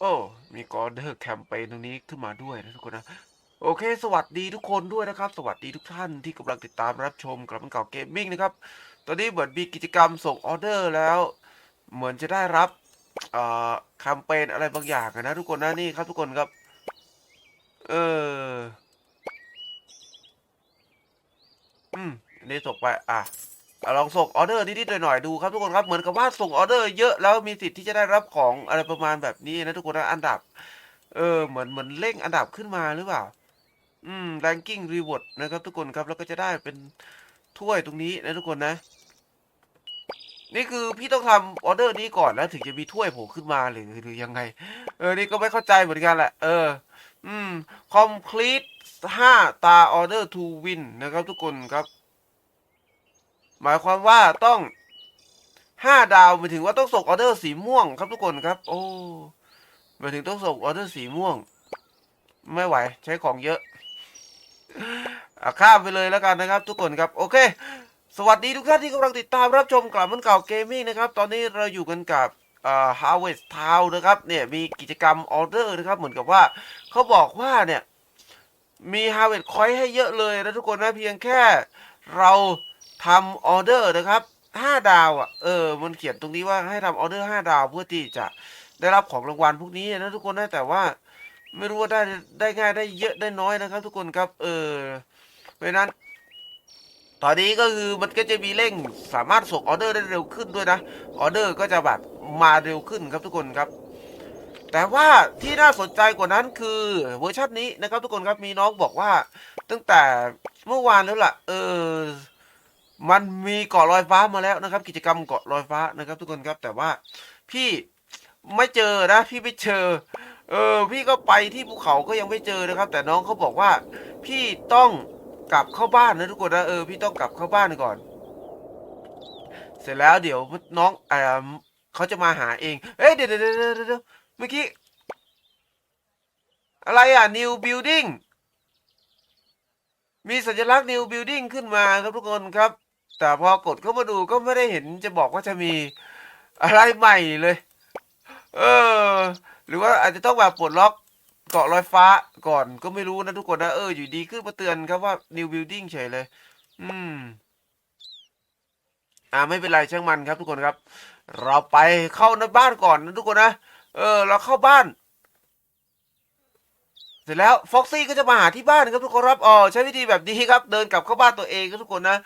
โอ้มีกอร์เดอร์แคมเปญตรงนี้ขึ้นมาด้วยนะทุกคนนะโอเค สวัสดีทุกคนด้วยนะครับ สวัสดีทุกท่านที่กำลังติดตามรับชมกลับมันเก่าเกมมิ่งนะครับ ตอนนี้เหมือนมีกิจกรรมส่งออเดอร์แล้ว เหมือนจะได้รับเอ่อแคมเปญอะไรบางอย่างนะทุกคนนะนี่ครับทุกคนครับ เออ อืมนี่ส่งไปอะ ลองส่งออเดอร์นิดๆหน่อยๆดูครับทุกคนครับเหมือนกับว่าส่งออเดอร์เยอะแล้วมีสิทธิ์ที่จะได้รับของอะไรประมาณแบบนี้นะทุกคนนะอันดับ เออเหมือนเหมือนเร่งอันดับขึ้นมาหรือเปล่า อืม ranking reward นะครับทุกคนครับแล้วก็จะได้เป็นถ้วยตรงนี้นะทุกคนนะนี่คือพี่ต้องทำออเดอร์นี้ก่อนแล้วถึงจะมีถ้วยโผล่ขึ้นมาหรือหรือยังไง เออ นี่ก็ไม่เข้าใจเหมือนกันแหละ เออ อืม complete ห้าตา order to win นะครับทุกคนครับ หมายความว่าต้องห้าดาวหมายถึงว่าต้องส่งออเดอร์สีม่วงครับทุกคนครับ โอ้หมายถึงต้องส่งออเดอร์สีม่วง ไม่ไหว ใช้ของเยอะอะข้ามไปเลยแล้วกันนะครับ ทุกคนครับ โอเค สวัสดีทุกท่านที่กำลังติดตามรับชมกลับมันเก่าเกมมิ่งนะครับ ตอนนี้เราอยู่กันกับอ่า Harvest Town นะครับ เนี่ยมีกิจกรรมออเดอร์นะครับ เหมือนกับว่าเขาบอกว่าเนี่ยมี Harvest Coin ให้เยอะเลยนะทุกคนนะเพียงแค่เรา ทำออเดอร์นะครับห้าดาวอะเออมันเขียนตรงนี้ว่าให้ทำออเดอร์ห้าดาวเพื่อที่จะได้รับของรางวัลพวกนี้นะทุกคนนะแต่ว่าไม่รู้ว่าได้ได้ง่ายได้เยอะได้น้อยนะครับ ทุกคนครับเออเพราะฉะนั้น ตอนนี้ก็คือมันก็จะมีเร่งสามารถส่งออเดอร์ได้เร็วขึ้นด้วยนะออเดอร์ก็จะแบบมาเร็วขึ้นครับทุกคนครับ แต่ว่าที่น่าสนใจกว่านั้นคือเวอร์ชันนี้นะครับ ทุกคนครับมีน้องบอกว่า ตั้งแต่เมื่อวานแล้วล่ะ เออ มันมีเกาะลอยฟ้ามาแล้วนะครับ กิจกรรมเกาะลอยฟ้านะครับ ทุกคนครับแต่ว่าพี่ไม่เจอนะ พี่ไม่เจอ เออ พี่ก็ไปที่ภูเขาก็ยังไม่เจอนะครับ แต่น้องเขาบอกว่า พี่ต้องกลับเข้าบ้านนะทุกคนนะเออพี่ต้องกลับเข้าบ้านก่อน เสร็จแล้วเดี๋ยวน้องเออเขาจะมาหาเองเอ้ยเดี๋ยวเดี๋ยวเดี๋ยวเดี๋ยวเมื่อกี้อะไรอะ new building มีสัญลักษณ์ new building ขึ้นมาครับทุกคนครับ แต่พอกดเข้ามาดูก็ไม่ได้เห็นจะบอกว่าจะมีอะไรใหม่เลย เออ หรือว่าอาจจะต้องแบบปลดล็อกเกาะลอยฟ้าก่อนก็ไม่รู้นะทุกคนนะ เออ อยู่ดีขึ้นมาเตือนครับว่า new building เฉยเลย อืม อ่าไม่เป็นไรช่างมันครับทุกคนครับ เราไปเข้าในบ้านก่อนนะทุกคนนะ เออ เราเข้าบ้าน ร็จแล้วฟ็อกซี่ก็จะมาหาที่บ้านครับทุกคนครับอ๋อใช้วิธีแบบนี้ครับเดินกลับเข้าบ้านตัวเองครับทุกคนนะ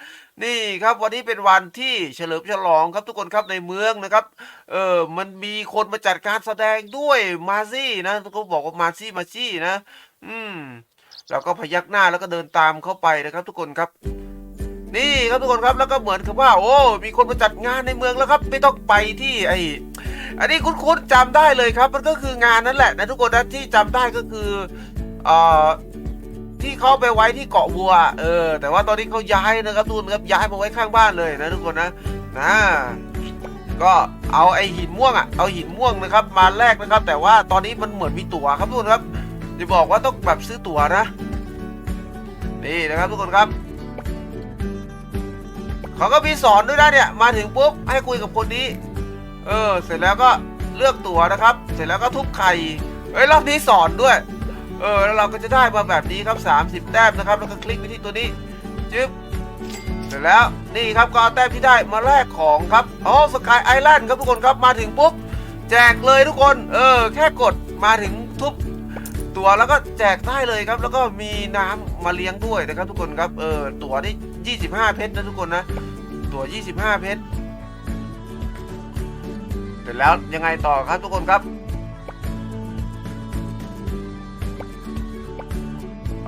นี่ครับวันนี้เป็นวันที่เฉลิมฉลองครับทุกคนครับในเมืองนะครับเออมันมีคนมาจัดการแสดงด้วยมาซี่นะทุกคนบอกว่ามาซี่มาซี่นะ อืมแล้วก็พยักหน้าแล้วก็เดินตามเข้าไปนะครับ ทุกคนครับ นี่ครับทุกคนครับแล้วก็เหมือนกับว่า โอ้ มีคนมาจัดงานในเมืองแล้วครับ ไม่ต้องไปที่ไออันนี้คุ้นๆจำได้เลยครับ มันก็คืองานนั่นแหละนะทุกคนนะที่จำได้ก็คือเอ่อที่เขาไปไว้ที่เกาะวัว เออ แต่ว่าตอนนี้เขาย้ายนะครับทุกคนครับย้ายมาไว้ข้างบ้านเลยนะทุกคนนะนะก็เอาไอหินม่วงอะเอาหินม่วงนะครับ มาแลกนะครับ แต่ว่าตอนนี้มันเหมือนมีตั๋วครับทุกคนครับจะบอกว่าต้องแบบซื้อตั๋วนะนี่นะครับทุกคนครับ เขาก็มีสอนด้วยนะเนี่ย มาถึงปุ๊บให้คุยกับคนนี้ เออ เสร็จแล้วก็เลือกตั๋วนะครับ เสร็จแล้วก็ทุบไข่เอ้ยรอบนี้สอนด้วย เออ แล้วเราก็จะได้มาแบบนี้ครับ 30 แต้มนะครับ แล้วก็คลิกไปที่ตัวนี้จึ๊บเสร็จแล้วนี่ครับก็เอาแต้มที่ได้มาแลกของครับอ๋อสกายไอแลนด์ครับทุกคนครับมาถึงปุ๊บแจกเลยทุกคน เออ แค่กดมาถึงทุบตัวแล้วก็แจกได้เลยครับ แล้วก็มีน้ำมาเลี้ยงด้วยนะครับทุกคนครับ เออ ตั๋วนี่25 เพชรนะทุกคนนะ ตั๋ว 25 เพชร เสร็จแล้วยังไงต่อครับทุกคนครับ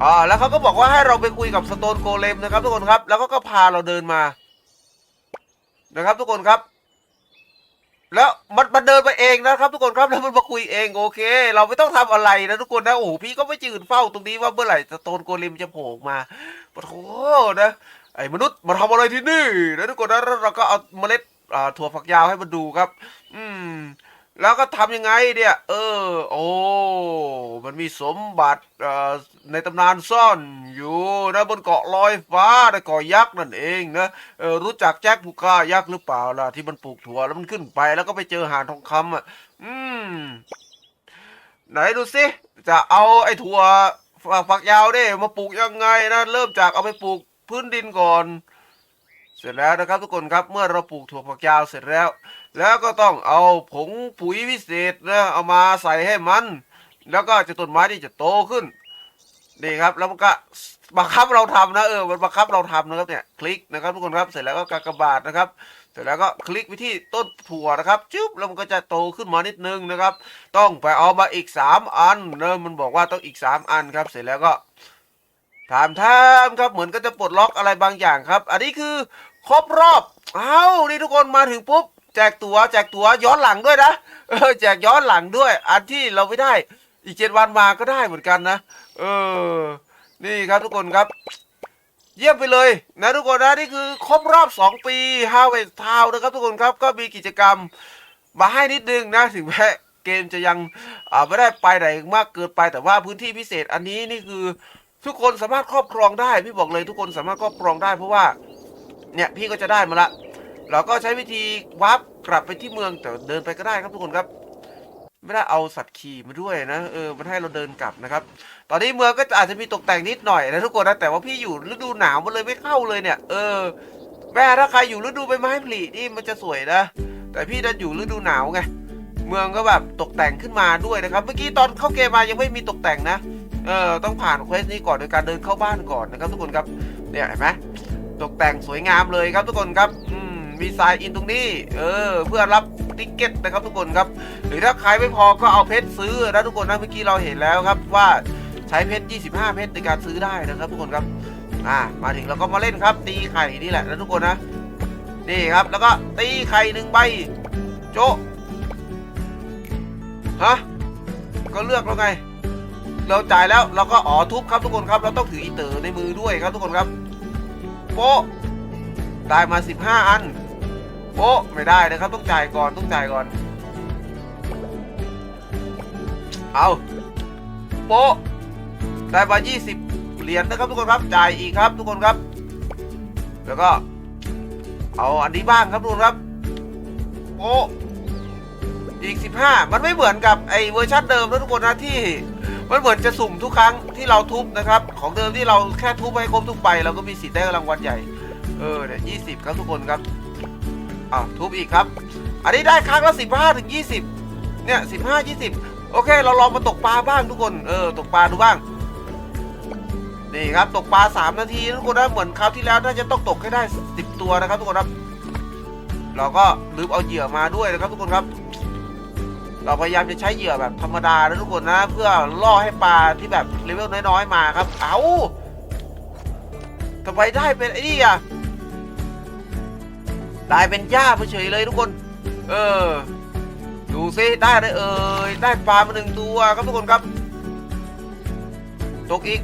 อ่า แล้วเขาก็บอกว่าให้เราไปคุยกับสโตนโกเลมนะครับทุกคนครับ แล้วก็ก็พาเราเดินมา นะครับทุกคนครับ แล้วมันมันเดินไปเองนะครับ ทุกคนครับ แล้วมันมาคุยเองโอเค เราไม่ต้องทำอะไรนะทุกคนนะ โอ้โหพี่ก็ไม่ยืนเฝ้าตรงนี้ว่าเมื่อไหร่สโตนโกเลมจะโผล่มาปะโถนะ ไอ้มนุษย์มาทำอะไรที่นี่นะทุกคนนะแล้วเราก็เอาเมล็ดถั่วฝักยาวให้มันดูครับ อืม แล้วก็ทำยังไงเนี่ย เออ โอ้ มันมีสมบัติในตำนานซ่อนอยู่นะบนเกาะลอยฟ้าในเกาะยักษ์นั่นเองนะเออรู้จักแจ็คผู้ฆ่ายักษ์หรือเปล่าล่ะที่มันปลูกถั่วแล้วมันขึ้นไปแล้วก็ไปเจอหานทองคำอะ อืม ไหนดูสิ จะเอาไอ้ถั่วฝักฝักยาวเนี่ยมาปลูกยังไงนะ เริ่มจากเอาไปปลูก พื้นดินก่อน เสร็จแล้วนะครับทุกคนครับเมื่อเราปลูกถั่วฝักยาวเสร็จแล้ว แล้วก็ต้องเอาผงปุ๋ยวิเศษนะเอามาใส่ให้มัน แล้วก็จะต้นไม้ที่จะโตขึ้นนี่ครับแล้วมันก็บังคับเราทำนะเออมันบังคับเราทำนะครับเนี่ยคลิกนะครับทุกคนครับเสร็จแล้วก็กากบาทนะครับ เสร็จแล้วก็คลิกไปที่ต้นถั่วนะครับจึ๊บแล้วมันก็จะโตขึ้นมานิดนึงนะครับ ต้องไปเอามาอีกสามอันเนอะมันบอกว่าต้องอีกสามอันครับ เสร็จแล้วก็ ถามทามครับเหมือนก็จะปลดล็อกอะไรบางอย่างครับ อันนี้คือครบรอบเอ้านี่ทุกคนมาถึงปุ๊บแจกตัว๋วแจกตั๋วย้อนหลังด้วยนะเออแจกย้อนหลังด้วย อันที่เราไม่ได้ อีกเจ็ดวันมาก็ได้เหมือนกันนะเออ นี่ครับทุกคนครับเยี่ยมไปเลยนะทุกคนนะนี่คือครบรอบ 2 ปี Harvest Town นะครับทุกคนครับก็มีกิจกรรมมาให้นิดนึงนะถึงแม้เกมจะยังไม่ได้ไปไหนมากเกินไปแต่ว่าพื้นที่พิเศษอันนี้นี่คือ ทุกคนสามารถครอบครองได้ พี่บอกเลยทุกคนสามารถครอบครองได้ เพราะว่า เนี่ยพี่ก็จะได้มาละเราก็ใช้วิธีวาร์ปกลับไปที่เมืองแต่เดินไปก็ได้ครับทุกคนครับ ไม่ได้เอาสัตว์ขี่มาด้วยนะเออมันให้เราเดินกลับนะครับ ตอนนี้เมืองก็อาจจะมีตกแต่งนิดหน่อยนะทุกคนนะแต่ว่าพี่อยู่ฤดูหนาวมันเลยไม่เข้าเลยเนี่ย เออแม่ถ้าใครอยู่ฤดูใบไม้ผลินี่มันจะสวยนะแต่พี่ดันอยู่ฤดูหนาวไงเมืองก็แบบตกแต่งขึ้นมาด้วยนะครับ เมื่อกี้ตอนเข้าเกมมายังไม่มีตกแต่งนะ เออต้องผ่านเควสนี้ก่อนโดยการเดินเข้าบ้านก่อนนะครับทุกคนครับเนี่ยเห็นไหมตกแต่งสวยงามเลยครับทุกคนครับอืมมีทรายอินตรงนี้ เออ เพื่อรับติ๊กเก็ตนะครับทุกคนครับ หรือถ้าใครไม่พอก็เอาเพชรซื้อนะทุกคนนะเมื่อกี้เราเห็นแล้วครับว่าใช้เพชร 25 เพชรในการซื้อได้นะครับทุกคนครับ อ่า มาถึงเราก็มาเล่นครับ ตีไข่นี่แหละนะทุกคนนะ นี่ครับ แล้วก็ตีไข่หนึ่งใบ โจะฮะ ก็เลือกแล้วไง เราจ่ายแล้วเราก็อ๋อทุบครับทุกคนครับ เราต้องถืออีเตอร์ในมือด้วยครับทุกคนครับโป๊ะได้มา 15 อันโป๊ะไม่ได้นะครับต้องจ่ายก่อนต้องจ่ายก่อน เอาโป๊ะได้มา 20 เหรียญนะครับทุกคนครับจ่ายอีกครับทุกคนครับ แล้วก็เอาอันนี้บ้างครับทุกคนครับโป๊ะอีก 15 มันไม่เหมือนกับไอเวอร์ชันเดิมนะทุกคนนะที่ มันเหมือนจะสุ่มทุกครั้งที่เราทุบนะครับ ของเดิมที่เราแค่ทุบให้ครบทุกใบเราก็มีสิทธิ์ได้รางวัลใหญ่ เออเนี่ยยี่สิบครับทุกคนครับอ่าทุบอีกครับ อันนี้ได้ครั้งละสิบห้าถึงยี่สิบเนี่ยสิบห้ายี่สิบโอเค เราลองมาตกปลาบ้างทุกคน เออ ตกปลาดูบ้าง นี่ครับ ตกปลาสามนาทีทุกคนนะ เหมือนคราวที่แล้วน่าจะต้องตกให้ได้สิบตัวนะครับทุกคนครับ เราก็ลืมเอาเหยื่อมาด้วยนะครับทุกคนครับ เราพยายามจะใช้เหยื่อแบบธรรมดานะทุกคนนะ เพื่อล่อให้ปลาที่แบบเลเวลน้อยๆมาครับ เอาทำไมได้เป็นไอ้นี่อะได้เป็นหญ้าเฉยเลยทุกคน เออ ดูซิได้เลยเอ่ยได้ปลามาหนึ่งตัวครับทุกคนครับตกอีก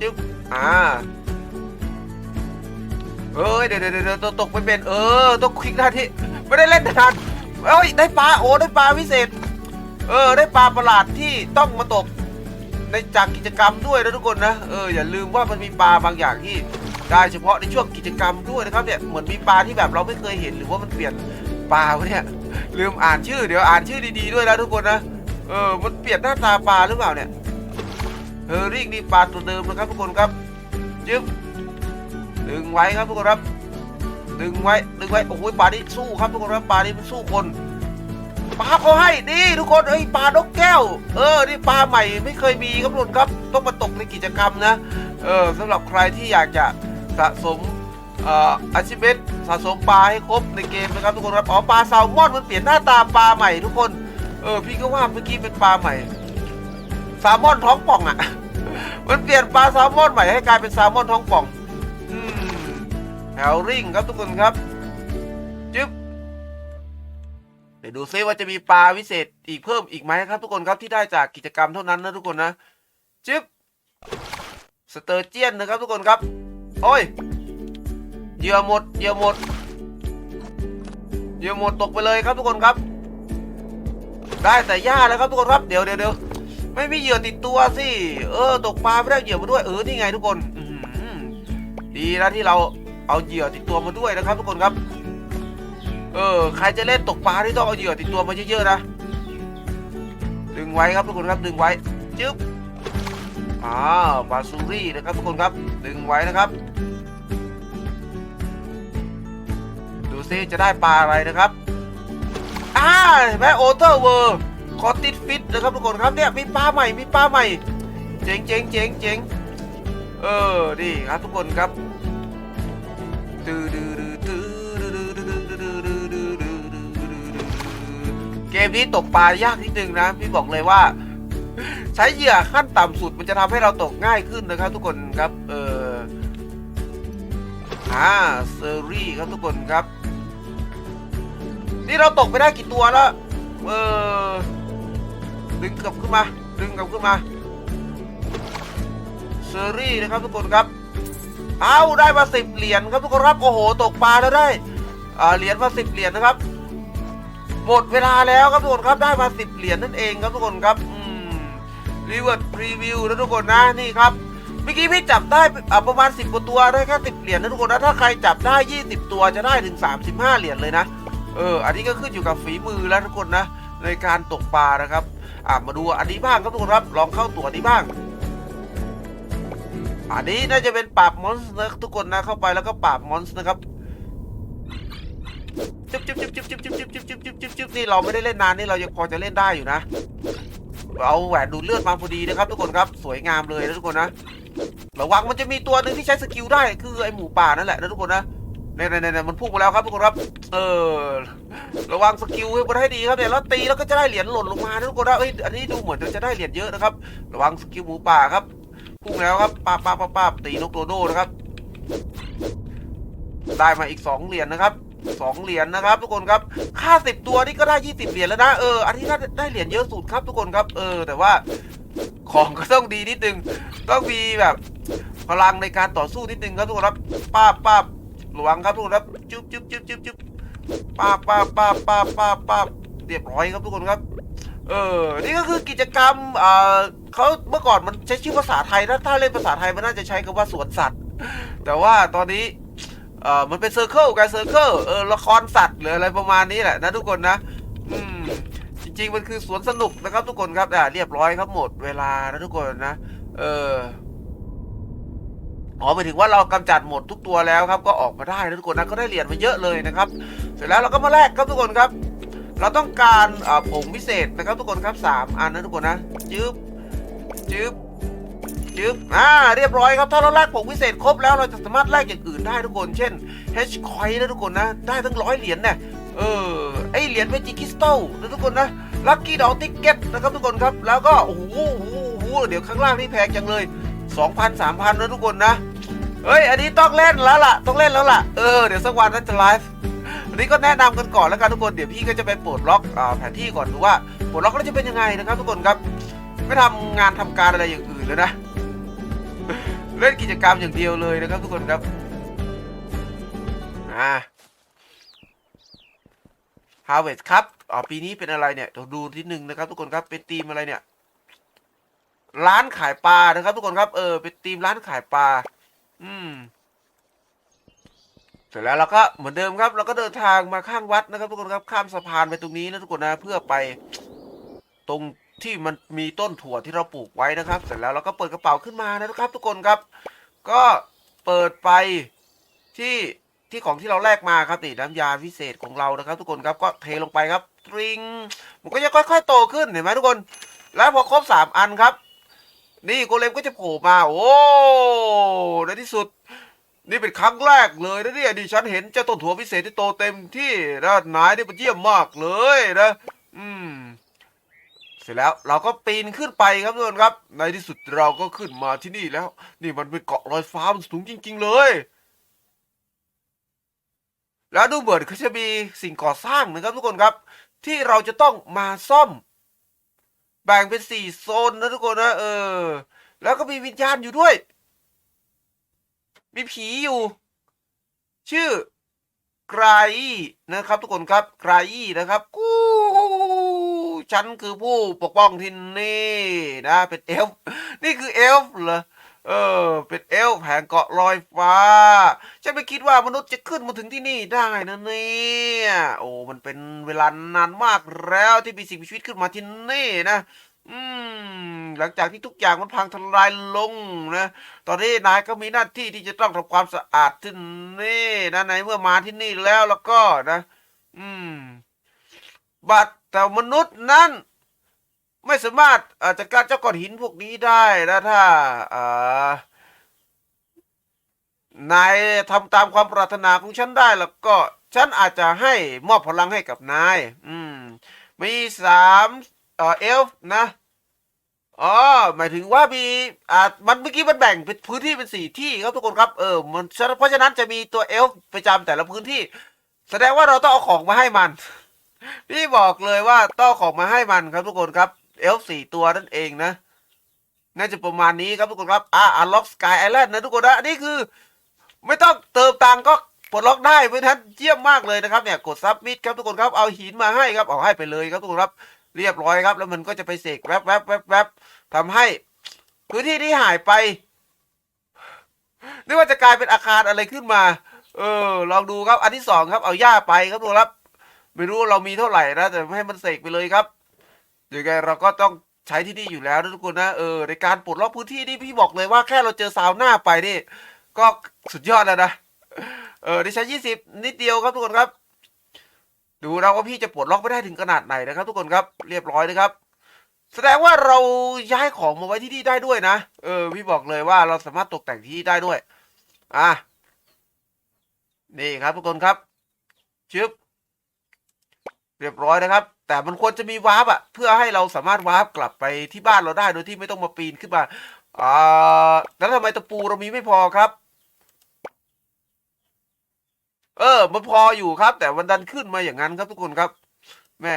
จึ๊บอ่าเอ้ยเดี๋ยวเดี๋ยวเดี๋ยวตกไม่เป็นเออต้องคลิกหน้าที่ไม่ได้เล่นนาน เอ้ยได้ปลาโอ้ได้ปลาพิเศษ เออได้ปลาประหลาดที่ต้องมาตกในจากกิจกรรมด้วยนะทุกคนนะเอออย่าลืมว่ามันมีปลาบางอย่างที่ได้เฉพาะในช่วงกิจกรรมด้วยนะครับเนี่ยเหมือนมีปลาที่แบบเราไม่เคยเห็นหรือว่ามันเปลี่ยนปลาวะเนี่ยลืมอ่านชื่อเดี๋ยวอ่านชื่อดีๆด้วยนะทุกคนนะเออมันเปลี่ยนหน้าตาปลาหรือเปล่าเนี่ยเฮอริ่งนี่ปลาตัวเดิมนะครับทุกคนครับจึ๊บดึงไว้ครับทุกคนครับ ดึงไว้ดึงไว้โอ้โหปลานี่สู้ครับทุกคนครับปลานี่มันสู้คนปลาเขาให้นี่ทุกคนเอ้ยปลานกแก้ว เออนี่ปลาใหม่ไม่เคยมีครับทุกคนครับต้องมาตกในกิจกรรมนะเออสำหรับใครที่อยากจะสะสมเอ่ออาชีพเบสสะสมปลาให้ครบในเกมนะครับทุกคนครับอ๋อปลาแซลมอนมันเปลี่ยนหน้าตาปลาใหม่ทุกคนเออพี่ก็ว่าเมื่อกี้เป็นปลาใหม่แซลมอนท้องป่องอะ มันเปลี่ยนปลาแซลมอนใหม่ให้กลายเป็นแซลมอนท้องป่อง แฮลริงครับทุกคนครับ จึ๊บ เดี๋ยวดูซิว่าจะมีปลาวิเศษอีกเพิ่มอีกไหมครับ ทุกคนครับที่ได้จากกิจกรรมเท่านั้นนะทุกคนนะ จึ๊บ สเตอร์เจียนนะครับทุกคนครับ โอ้ย เหยื่อหมด เหยื่อหมด เหยื่อหมดตกไปเลยครับทุกคนครับ ได้แต่หญ้าแล้วครับทุกคนครับ เดี๋ยวเดี๋ยวเดี๋ยวไม่มีเหยื่อติดตัวสิ เออ ตกปลาไม่ได้เหยื่อมาด้วย เออ นี่ไงทุกคน ดีนะที่เรา เอาเหยื่อติดตัวมาด้วยนะครับ ทุกคนครับ เออใครจะเล่นตกปลาที่ต้องเอาเหยื่อติดตัวมาเยอะๆนะดึงไว้ครับทุกคนครับดึงไว้จึ๊บอ้าบาซูรี่นะครับทุกคนครับ ดึงไว้นะครับ ดูซิจะได้ปลาอะไรนะครับอ่าเห็นไหมโอเตอร์เวอร์คอติดฟิตนะครับทุกคนครับเนี่ยมีปลาใหม่มีปลาใหม่ เจ๋งเจ๋งเจ๋งเจ๋งเออนี่ครับทุกคนครับ เกมนี้ตกปลายากนิดนึงนะ พี่บอกเลยว่า ใช้เหยื่อขั้นต่ำสุดมันจะทำให้เราตกง่ายขึ้นนะครับ ทุกคนครับ เอออ่าเซอรี่ครับทุกคนครับ นี่เราตกไปได้กี่ตัวแล้ว เออดึงกลับขึ้นมา ดึงกลับขึ้นมาเซอรี่นะครับทุกคนครับ เอาได้มาสิบเหรียญครับทุกคนครับโอ้โหตกปลาแล้วได้เหรียญมาสิบเหรียญนะครับ หมดเวลาแล้วครับทุกคนครับได้มาสิบเหรียญนั่นเองครับทุกคนครับรีเวิร์ดพรีวิวนะทุกคนนะนี่ครับเมื่อกี้พี่จับได้อประมาณ 10กว่าตัวได้แค่10เหรียญนะทุกคนนะถ้าใครจับได้ 20 ตัวจะได้ถึง 35 เหรียญเลยนะเอออันนี้ก็ขึ้นอยู่กับฝีมือแล้วทุกคนนะในการตกปลานะครับอ่ามาดูอันนี้บ้างครับทุกคนครับลองเข้าตัวนี้บ้าง อันนี้น่าจะเป็นปราบมอนสเตอร์ทุกคนนะเข้าไปแล้วก็ปราบมอนส์นะครับจุ๊บจุ๊บจุ๊บจุ๊บจุ๊บจุ๊บจุ๊บจุ๊บจุ๊บจุ๊บจุ๊บนี่เราไม่ได้เล่นนานนี่เรายังพอจะเล่นได้อยู่นะ เอาแหวนดูดเลือดมาพอดีนะครับทุกคนครับสวยงามเลยนะทุกคนนะระวังมันจะมีตัวหนึ่งที่ใช้สกิลได้คือไอหมูป่านั่นแหละนะทุกคนนะเนี่ยเนี่ยเนมันพุ่งมาแล้วครับทุกคนครับ เออ ระวังสกิลให้มันให้ดีครับเนี่ยแล้วตีแล้วก็จะได้เหรียญหล่นลงมานะทุกคนนะเอ้ยอันนี้ดูเหมือนจะได้เหรียญเยอะนะครับ ระวังสกิลหมูป่าครับ พุ่งแล้วครับป้าบป้าบป้าบป้าบตีนกโดโดนะครับ ได้มาอีกสองเหรียญนะครับสองเหรียญนะครับ ทุกคนครับ ค่าสิบตัวนี่ก็ได้ยี่สิบเหรียญแล้วนะเอออันนี้น่ได้เหรียญเยอะสุดครับ ทุกคนครับ เออ แต่ว่าของก็ต้องดีนิดนึงต้องมีแบบพลังในการต่อสู้นิดนึงครับทุกคนครับป้าป้าบระวังครับทุกคนครับจุ๊บจุ๊บจุ๊บจุ๊บจุ๊บป้าป้าป้าป้าป้าป้าเรียบร้อยครับทุกคนครับ เออ นี่ก็คือกิจกรรมอ่า เขาเมื่อก่อนมันใช้ชื่อภาษาไทยนะถ้าเล่นภาษาไทยมันน่าจะใช้คำว่าสวนสัตว์ แต่ว่าตอนนี้เออมันเป็นเซอร์เคิลการเซอร์เคิลเออละครสัตว์หรืออะไรประมาณนี้แหละนะทุกคนนะอืมจริง ๆ มันคือสวนสนุกนะครับ ทุกคนครับอ่าเรียบร้อยครับหมดเวลานะทุกคนนะ เอออ๋อหมายถึงว่าเรากำจัดหมดทุกตัวแล้วครับ ก็ออกมาได้นะทุกคนนะก็ได้เหรียญมาเยอะเลยนะครับ เสร็จแล้วเราก็มาแลกครับทุกคนครับ เราต้องการผงพิเศษนะครับ ทุกคนครับสามอันนะทุกคนนะจึ๊บ จึ๊บจึ๊บอ่าเรียบร้อยครับถ้าเราแลกผงพิเศษครบแล้วเราจะสามารถแลกอย่างอื่นได้ทุกคน เช่น H coin นะทุกคนนะ ได้ทั้งร้อยเหรียญเนี่ยเออไอเหรียญเวจิคริสตัลนะทุกคนนะลัคกี้ดอติ๊กเก็ตนะครับทุกคนครับ แล้วก็โอ้โหโอ้โหโอ้โหเดี๋ยวข้างล่างนี่แพงจังเลย 2,000 3,000นะทุกคนนะเฮ้ย อันนี้ต้องเล่นแล้วล่ะ ต้องเล่นแล้วล่ะ เออ เดี๋ยวสักวันน่าจะไลฟ์วันนี้ก็แนะนำกันก่อนแล้วกันทุกคน เดี๋ยวพี่ก็จะไปปลดล็อกอแผนที่ก่อนดูว่าปลดล็อกแล้วจะเป็นยังไงนะครับทุกคนครับ ไม่ทำงานทำการอะไรอย่างอื่นเลยนะ เล่นกิจกรรมอย่างเดียวเลยนะครับทุกคนครับอ่า Harvest ครับอ๋อปีนี้เป็นอะไรเนี่ยดูทีหนึ่งนะครับทุกคนครับเป็นทีมอะไรเนี่ย ร้านขายปลานะครับ ทุกคนครับเออเป็นทีมร้านขายปลาอืมเสร็จแล้วเราก็เหมือนเดิมครับ เราก็เดินทางมาข้างวัดนะครับ ทุกคนครับข้ามสะพานไปตรงนี้นะทุกคนนะเพื่อไปตรง ที่มันมีต้นถั่วที่เราปลูกไว้นะครับ เสร็จแล้วเราก็เปิดกระเป๋าขึ้นมานะครับ ทุกคนครับ ก็เปิดไปที่ที่ของที่เราแลกมาครับนี่น้ำยาพิเศษของเรานะครับ ทุกคนครับก็เทลงไปครับตริงมันก็จะค่อยๆโตขึ้นเห็นไหมทุกคน แล้วพอครบสามอันครับ นี่โกเลมก็จะโผล่มา โอ้ในที่สุด นี่เป็นครั้งแรกเลยนะเนี่ยดิฉันเห็นเจ้าต้นถั่วพิเศษที่โตเต็มที่นะนายนี่มันเยี่ยมมากเลยนะ อืม เสร็จแล้วเราก็ปีนขึ้นไปครับทุกคนครับ ในที่สุดเราก็ขึ้นมาที่นี่แล้ว นี่มันเป็นเกาะลอยฟ้ามันสูงจริง ๆ เลย แล้วดูเหมือนเขาจะมีสิ่งก่อสร้างนะครับทุกคนครับ ที่เราจะต้องมาซ่อม แบ่งเป็นสี่โซนนะทุกคนนะเออ แล้วก็มีวิญญาณอยู่ด้วย มีผีอยู่ ชื่อไกรนะครับทุกคนครับไกรนะครับกู ฉันคือผู้ปกป้องทินนี่นะเป็นเอลฟ์นี่คือเอลฟ์เหรอเออ เป็นเอลฟ์แผงเกาะลอยฟ้า ฉันไม่คิดว่ามนุษย์จะขึ้นมาถึงที่นี่ได้นะเนี่ยโอ้มันเป็นเวลานานมากแล้วที่มีสิ่งมีชีวิตขึ้นมาที่นี่นะอืมหลังจากที่ทุกอย่างมันพังทลายลงนะ ตอนนี้นายก็มีหน้าที่ที่จะต้องทำความสะอาดที่นี่นะในเมื่อมาที่นี่แล้วแล้วก็นะ อืม บัตร แต่มนุษย์นั้นไม่สามารถอ่อจัดการเจ้าก้อนหินพวกนี้ได้นะถ้าอ่อนายทำตามความปรารถนาของฉันได้แล้วก็ฉันอาจจะให้มอบพลังให้กับนาย อืม มีสามเอ่อเอลฟ์นะอ๋อหมายถึงว่ามีอ่ามันเมื่อกี้มันแบ่งเป็นพื้นที่เป็นสี่ที่ครับทุกคนครับเออมันเพราะฉะนั้นจะมีตัวเอลฟ์ประจำแต่ละพื้นที่ แสดงว่าเราต้องเอาของมาให้มัน พี่บอกเลยว่าต้องของมาให้มันครับทุกคนครับเอลฟ์สี่ตัวนั่นเองนะ น่าจะประมาณนี้ครับทุกคนครับ อ่าอันล็อกสกายไอแลนด์นะทุกคนนะอันนี้คือ ไม่ต้องเติมตังก็ปลดล็อกได้เพราะฉะนั้นเยี่ยมมากเลยนะครับเนี่ยกดซับมิดครับทุกคนครับเอาหินมาให้ครับเอาให้ไปเลยครับทุกคนครับเรียบร้อยครับ แล้วมันก็จะไปเสกแวบแวบแวบแวบทำให้พื้นที่ที่หายไปนึกว่าจะกลายเป็นอาคารอะไรขึ้นมา เออ ลองดูครับ อันที่สองครับ เอาหญ้าไปครับทุกคนครับ ไม่รู้เรามีเท่าไหร่นะแต่ให้มันเสกไปเลยครับยังไงเราก็ต้องใช้ที่นี่อยู่แล้วนะทุกคนนะเออในการปลดล็อกพื้นที่นี่พี่บอกเลยว่าแค่เราเจอซาวน่าไปนี่ ก็สุดยอดแล้วนะเออได้ใช้ยี่สิบนิดเดียวครับทุกคนครับ ดูเราว่าพี่จะปลดล็อกไม่ได้ถึงขนาดไหนนะครับ ทุกคนครับเรียบร้อยนะครับ แสดงว่าเราย้ายของมาไว้ที่นี่ได้ด้วยนะเออพี่บอกเลยว่าเราสามารถตกแต่งที่นี่ได้ด้วย อะนี่ครับทุกคนครับชึบ เรียบร้อยนะครับ แต่มันควรจะมีวาร์ปอะเพื่อให้เราสามารถวาร์ปกลับไปที่บ้านเราได้โดยที่ไม่ต้องมาปีนขึ้นมาอ่าแล้วทำไมตะปูเรามีไม่พอครับ เออ มันพออยู่ครับ แต่มันดันขึ้นมาอย่างนั้นครับทุกคนครับแม่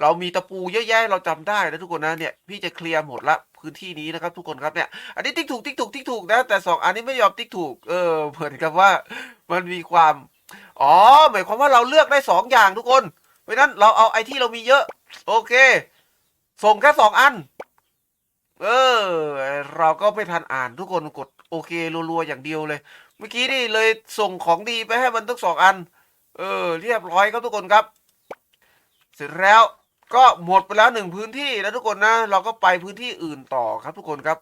เรามีตะปูเยอะแยะเราจำได้นะทุกคนนะเนี่ยพี่จะเคลียร์หมดละพื้นที่นี้นะครับ ทุกคนครับเนี่ย อันนี้ติ๊กถูกติ๊กถูกติ๊กถูกนะแต่สองอันนี้ไม่ยอมติ๊กถูก เออเหมือนกับว่า มันมีความ อ๋อหมายความว่าเราเลือกได้สองอย่างทุกคนเพราะนั้นเราเอาไอที่เรามีเยอะ โอเค ส่งแค่สองอัน เออ เราก็ไม่ทันอ่านทุกคนกดโอเครัวๆอย่างเดียวเลย เมื่อกี้นี่เลยส่งของดีไปให้มันทั้งสองอัน เออ เรียบร้อยครับทุกคนครับ เสร็จแล้วก็หมดไปแล้วหนึ่งพื้นที่แล้วทุกคนนะ เราก็ไปพื้นที่อื่นต่อครับทุกคนครับ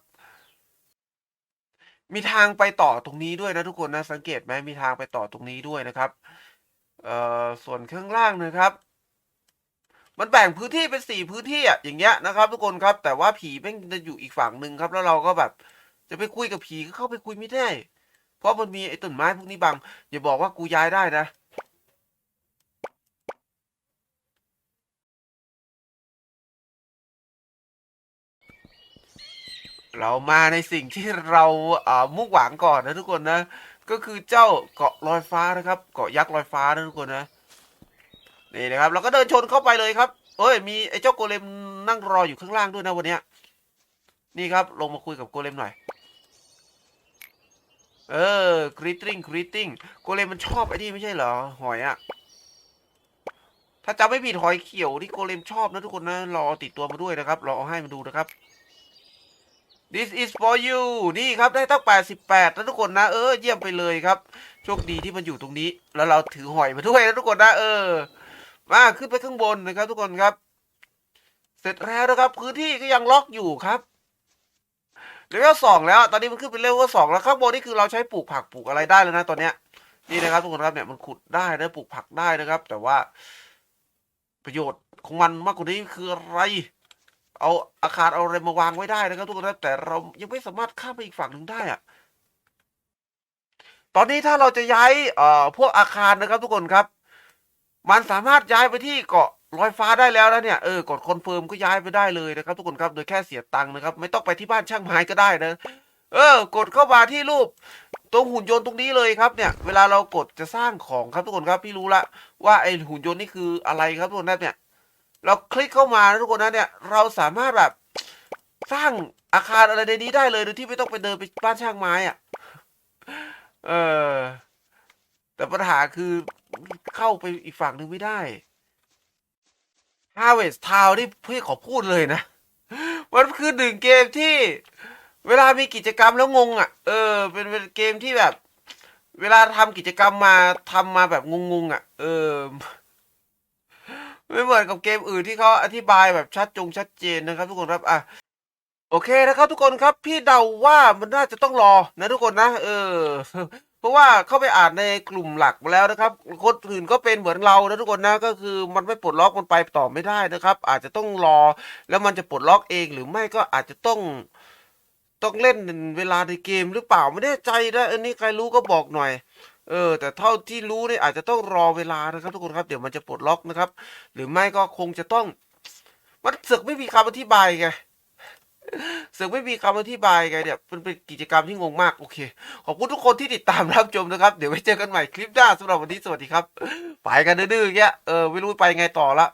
มีทางไปต่อตรงนี้ด้วยนะทุกคนนะสังเกตไหมมีทางไปต่อตรงนี้ด้วยนะครับเอ่อส่วนข้างล่างนะครับ มันแบ่งพื้นที่เป็นสี่พื้นที่อะอย่างเงี้ยนะครับ ทุกคนครับ แต่ว่าผีแม่งจะอยู่อีกฝั่งหนึ่งครับ แล้วเราก็แบบ จะไปคุยกับผีก็เข้าไปคุยไม่ได้ เพราะมันมีไอ้ต้นไม้พวกนี้บังอย่าบอกว่ากูย้ายได้นะ เรามาในสิ่งที่เราอ่ามุ่งหวังก่อนนะทุกคนนะ ก็คือเจ้าเกาะลอยฟ้านะครับ เกาะยักษ์ลอยฟ้านะทุกคนนะนี่นะครับ เราก็เดินชนเข้าไปเลยครับเอ้ยมีไอ้เจ้าโกเลมนั่งรออยู่ข้างล่างด้วยนะวันเนี้ยนี่ครับลงมาคุยกับโกเลมหน่อย เออกรีตติ้งกรีตติ้งโกเลมมันชอบไอ้นี่ไม่ใช่เหรอ หอยอะถ้าจำไม่ผิดหอยเขียวที่โกเลมชอบนะทุกคนนะรอติดตัวมาด้วยนะครับรอเอาให้มันดูนะครับ This is for you นี่ครับได้ตั้ง88นะทุกคนนะ เออเยี่ยมไปเลยครับ โชคดีที่มันอยู่ตรงนี้ แล้วเราถือหอยมาด้วยนะทุกคนนะ เออ มาขึ้นไปข้างบนนะครับ ทุกคนครับ เสร็จแล้วนะครับพื้นที่ก็ยังล็อกอยู่ครับเลเวลสองแล้ว ตอนนี้มันขึ้นเป็นเลเวลสองแล้วข้างบนนี่คือเราใช้ปลูกผักปลูกอะไรได้แล้วนะตอนเนี้ย นี่นะครับทุกคนครับเนี่ยมันขุดได้นะปลูกผักได้นะครับ แต่ว่าประโยชน์ของมันมากกว่านี้คืออะไร เอาอาคารเอาอะไรมาวางไว้ได้นะครับทุกคนนะแต่เรายังไม่สามารถข้ามไปอีกฝั่งหนึ่งได้อะตอนนี้ถ้าเราจะย้ายเอ่อพวกอาคารนะครับทุกคนครับ มันสามารถย้ายไปที่เกาะลอยฟ้าได้แล้วนะเนี่ยเออกดคอนเฟิร์มก็ย้ายไปได้เลยนะครับ ทุกคนครับโดยแค่เสียตังค์นะครับ ไม่ต้องไปที่บ้านช่างไม้ก็ได้นะ เออ กดเข้ามาที่รูปตรงหุ่นยนต์ตรงนี้เลยครับเนี่ย เวลาเรากดจะสร้างของครับทุกคนครับพี่รู้ละว่าไอหุ่นยนต์นี่คืออะไรครับทุกคนนะเนี่ย เราคลิกเข้ามาทุกคนนะเนี่ยเราสามารถแบบสร้างอาคารอะไรในนี้ได้เลยโดยที่ไม่ต้องไปเดินไปบ้านช่างไม้อะ่ะเออแต่ปัญหาคือเข้าไปอีกฝั่งหนึ่งไม่ได้ Harvest Town นี่พี่ขอพูดเลยนะ มันคือหนึ่งเกมที่ เวลามีกิจกรรมแล้วงงอะ เออ เป็นเป็นเกมที่แบบ เวลาทำกิจกรรมมาทำมาแบบงงๆอะ เออ ไม่เหมือนกับเกมอื่นที่เขาอธิบายแบบชัดจงชัดเจนนะครับทุกคนครับอะโอเคนะครับทุกคนครับ พี่เดาว่ามันน่าจะต้องรอนะทุกคนนะ เออ เพราะว่าเข้าไปอ่านในกลุ่มหลักมาแล้วนะครับ คนอื่นก็เป็นเหมือนเรานะทุกคนนะก็คือมันไม่ปลดล็อกมันไปต่อไม่ได้นะครับ อาจจะต้องรอ แล้วมันจะปลดล็อกเองหรือไม่ก็อาจจะต้องต้องเล่นเวลาในเกมหรือเปล่าไม่แน่ใจนะอันนี้ใครรู้ก็บอกหน่อย เออแต่เท่าที่รู้เนี่ยอาจจะต้องรอเวลานะครับทุกคนครับเดี๋ยวมันจะปลดล็อกนะครับ หรือไม่ก็คงจะต้องมันเสือกไม่มีคำอธิบายไงเสือกไม่มีคำอธิบายไงเนี่ยมันเป็นกิจกรรมที่งงมากโอเค ขอบคุณทุกคนที่ติดตามรับชมนะครับ เดี๋ยวไว้เจอกันใหม่คลิปหน้าสำหรับวันนี้สวัสดีครับ ไปกันดื้อๆอย่างเงี้ยเออไม่รู้ไปไงต่อละ